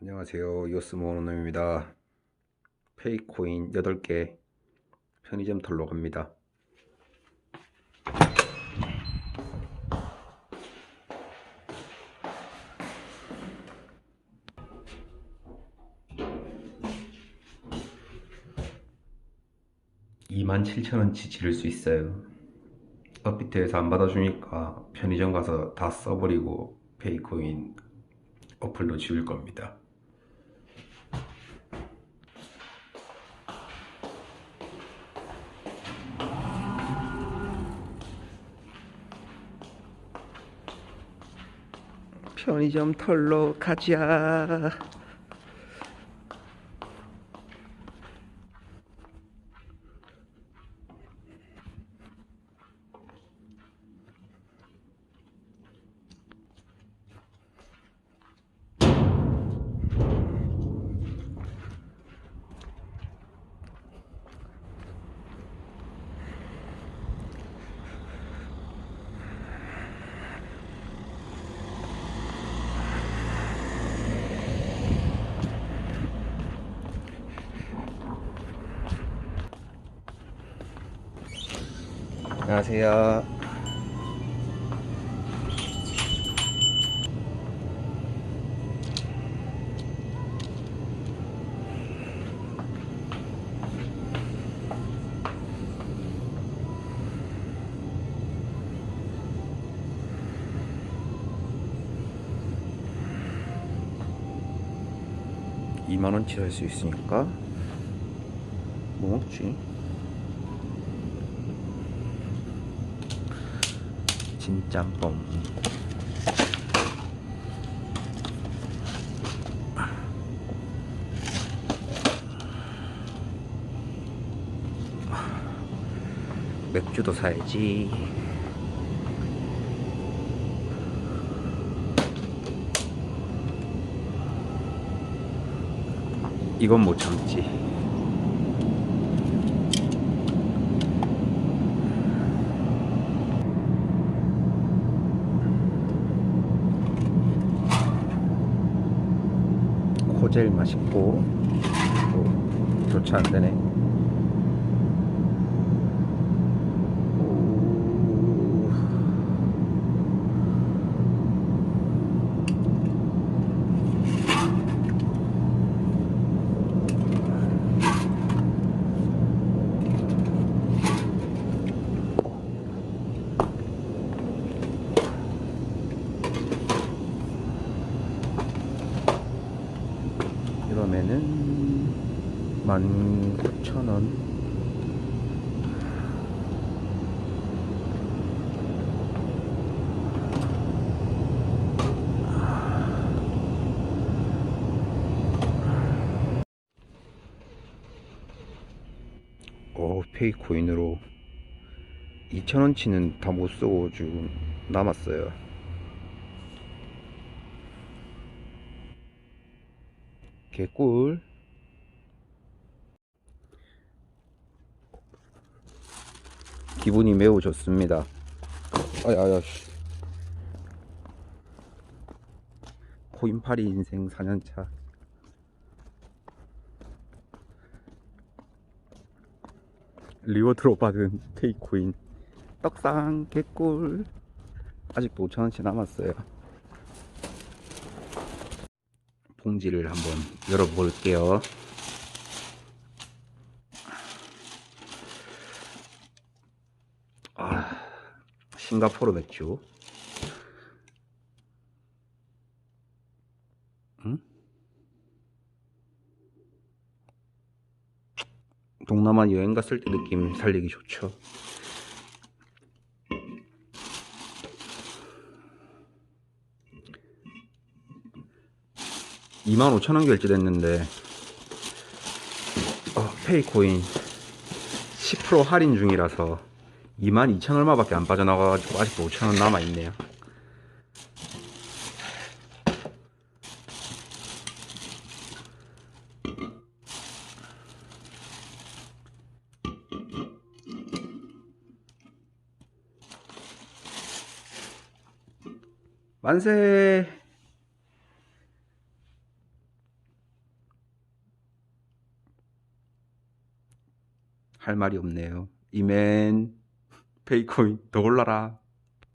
안녕하세요. 요스모노입니다. 페이코인 8개 편의점 털러 갑니다. (2 7 0 0 0원치 지를 수 있어요) 업비트에서 안 받아주니까 편의점 가서 다 써버리고 페이코인 어플로 지울 겁니다. 편의점 털러 가자. 안녕하세요. 이만 원치 할 수 있으니까 뭐 먹지? 진짬뽕 맥주도 사야지. 이건 못 참지 코젤 맛있고 또 교차 안 되네. 오. 이러면은 19,000원. 오 페이코인으로 2,000원치는 다 못 쓰고 지금 남았어요 개꿀. 기분이 매우 좋습니다. 아야야 씨. 코인파리 인생 4년차. 리워드로 받은 페이코인 떡상 개꿀. 아직도 5천원치 남았어요 봉지를 한번 열어볼게요. 아, 싱가포르 맥주. 응? 동남아 여행 갔을 때 느낌 살리기 좋죠. 이만 5천 원 결제됐는데 어, 페이코인 10% 할인 중이라서 2만 2천 얼마밖에 안 빠져나가가지고 아직도 5천 원 남아 있네요. 만세! 할 말이 없네요. 이맨 페이코인 더 올라라.